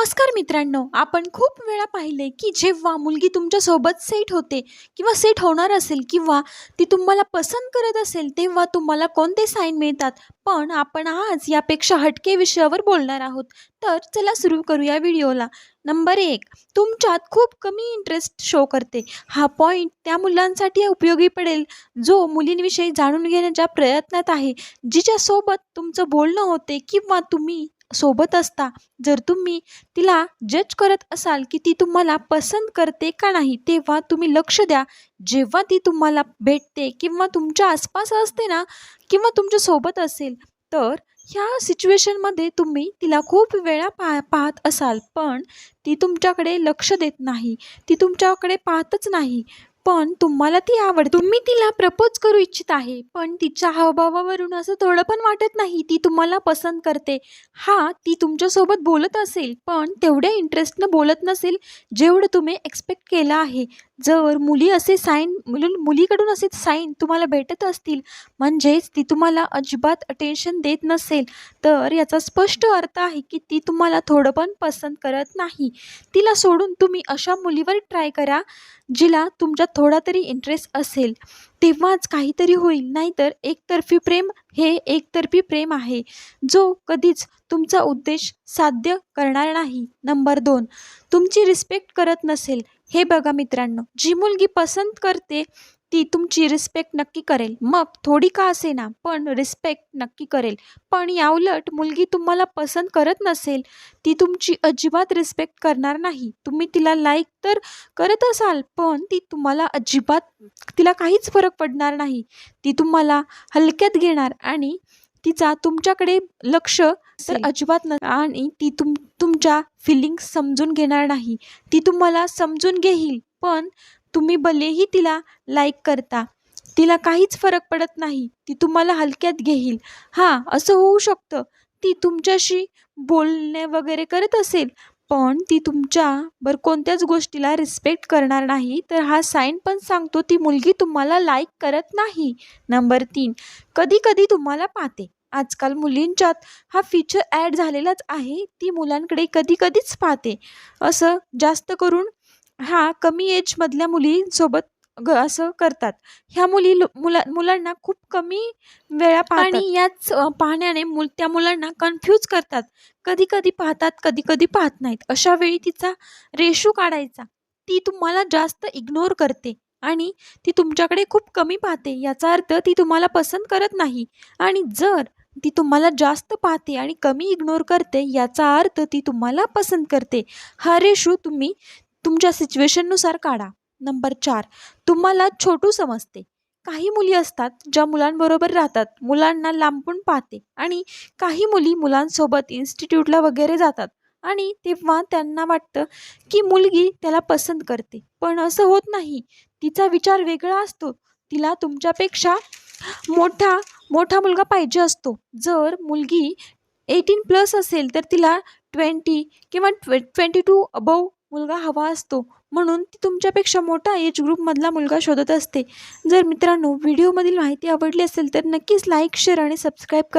नमस्कार मित्रांनो आपण खूप वेळा पाहिले की जेव्हा मुलगी तुमच्यासोबत सेट होते किंवा सेट होणार असेल किंवा ती तुम्हाला पसंत करत असेल तेव्हा तुम्हाला कोणते साईन मिळतात? पण आपण आज यापेक्षा हटके विषयावर बोलणार आहोत. तर चला सुरू करूया व्हिडिओला. नंबर एक तुमच्यात खूप कमी इंटरेस्ट शो करते. हा पॉईंट त्या मुलांसाठी उपयोगी पडेल जो मुलींविषयी जाणून घेण्याच्या प्रयत्नात आहे जिच्यासोबत तुमचं बोलणं होते किंवा तुम्ही सोबत असता. जर तुम्ही तिला जज करत असाल की ती तुम्हाला पसंत करते का नाही तेव्हा तुम्ही लक्ष द्या. जेव्हा ती तुम्हाला भेटते किंवा तुमच्या आसपास असते ना किंवा तुमच्यासोबत असेल तर ह्या सिच्युएशनमध्ये तुम्ही तिला खूप वेळा पा पाहत असाल. पण ती तुमच्याकडे लक्ष देत नाही. ती तुमच्याकडे पाहतच नाही. पण तुम्हाला ती आवड तुम्ही तिला प्रपोज करू इच्छित आहे पण तिच्या हावभावावरून असं थोडं पण वाटत नाही ती तुम्हाला पसंत करते. हा ती तुमच्यासोबत बोलत असेल पण तेवढ्या इंटरेस्टनं बोलत नसेल जेवढं तुम्ही एक्सपेक्ट केलं आहे. जर मुली असे साईन मुली मुलीकडून असे साईन तुम्हाला भेटत असतील म्हणजेच ती तुम्हाला अजिबात अटेन्शन देत नसेल तर याचा स्पष्ट अर्थ आहे की ती तुम्हाला थोडं पण पसंत करत नाही. तिला सोडून तुम्ही अशा मुलीवर ट्राय करा जिला तुमच्या थोडा तरी इंटरेस्ट असेल तेव्हाच काहीतरी होईल. नाहीतर एकतर्फी प्रेम हे एकतर्फी प्रेम आहे. जो कधीच तुमचा उद्देश साध्य करणार नाही. नंबर दोन तुमची रिस्पेक्ट करत नसेल. हे बघा मित्रांनो जी मुलगी पसंत करते ती तुमची रिस्पेक्ट नक्की करेल. मग थोडी का असेना पण रिस्पेक्ट नक्की करेल. पण याउलट मुलगी तुम्हाला पसंत करत नसेल ती तुमची अजिबात रिस्पेक्ट करणार नाही. तुम्ही तिला लाईक तर करत असाल पण ती तुम्हाला अजिबात तिला काहीच फरक पडणार नाही. ती तुम्हाला हलक्यात घेणार आणि तिचा तुमच्याकडे लक्ष तर अजिबात न आणि ती तुम तुमच्या फिलिंग्स समजून घेणार नाही. ती तुम्हाला समजून घेईल पण तुम्ही भलेही तिला लाईक करता तिला काहीच फरक पडत नाही ती तुम्हाला हलक्यात घेईल. हां असं होऊ शकतं. ती तुमच्याशी बोलणे वगैरे करत असेल पण ती तुमच्याबर कोणत्याच गोष्टीला रिस्पेक्ट करणार नाही तर हा साईन पण सांगतो ती मुलगी तुम्हाला लाईक करत नाही. नंबर तीन कधी कधी तुम्हाला पाहते. आजकाल मुलींच्यात हा फीचर ॲड झालेलाच आहे ती मुलांकडे कधी कधीच पाहते. असं जास्त करून हा कमी एजमधल्या मुलींसोबत ग असं करतात. ह्या मुली लो- मुला मुलांना खूप कमी वेळा पाहतात. आणि याच अ, पाहण्याने मुल त्या मुलांना कन्फ्यूज करतात. कधी कधी पाहतात कधी कधी पाहत नाहीत. अशा वेळी तिचा रेशो काढायचा. ती तुम्हाला जास्त इग्नोर करते आणि ती तुमच्याकडे खूप कमी पाहते. याचा अर्थ ती तुम्हाला पसंत करत नाही. आणि जर ती तुम्हाला जास्त पाहते आणि कमी इग्नोर करते याचा अर्थ ती तुम्हाला पसंत करते. हा रेशो तुम्ही तुमच्या सिच्युएशननुसार काढा. नंबर चार तुम्हाला छोटू समजते. काही मुली असतात ज्या मुलांबरोबर राहतात. मुलांना लांबून पाहते आणि काही मुली मुलांसोबत इन्स्टिट्यूटला वगैरे जातात आणि तेव्हा त्यांना वाटतं की मुलगी त्याला पसंत करते. पण असं होत नाही. तिचा विचार वेगळा असतो. तिला तुमच्यापेक्षा मोठा मोठा मुलगा पाहिजे असतो. जर मुलगी एटीन प्लस असेल तर तिला ट्वेंटी किंवा ट्वे ट्वेंटी टू अबव मुलगा हवा असतो. म्हणून ती तुमच्यापेक्षा मोठा एज ग्रुपमधला मुलगा शोधत असते. जर मित्रांनो व्हिडिओमधील माहिती आवडली असेल तर नक्कीच लाईक शेअर आणि सबस्क्राईब करा.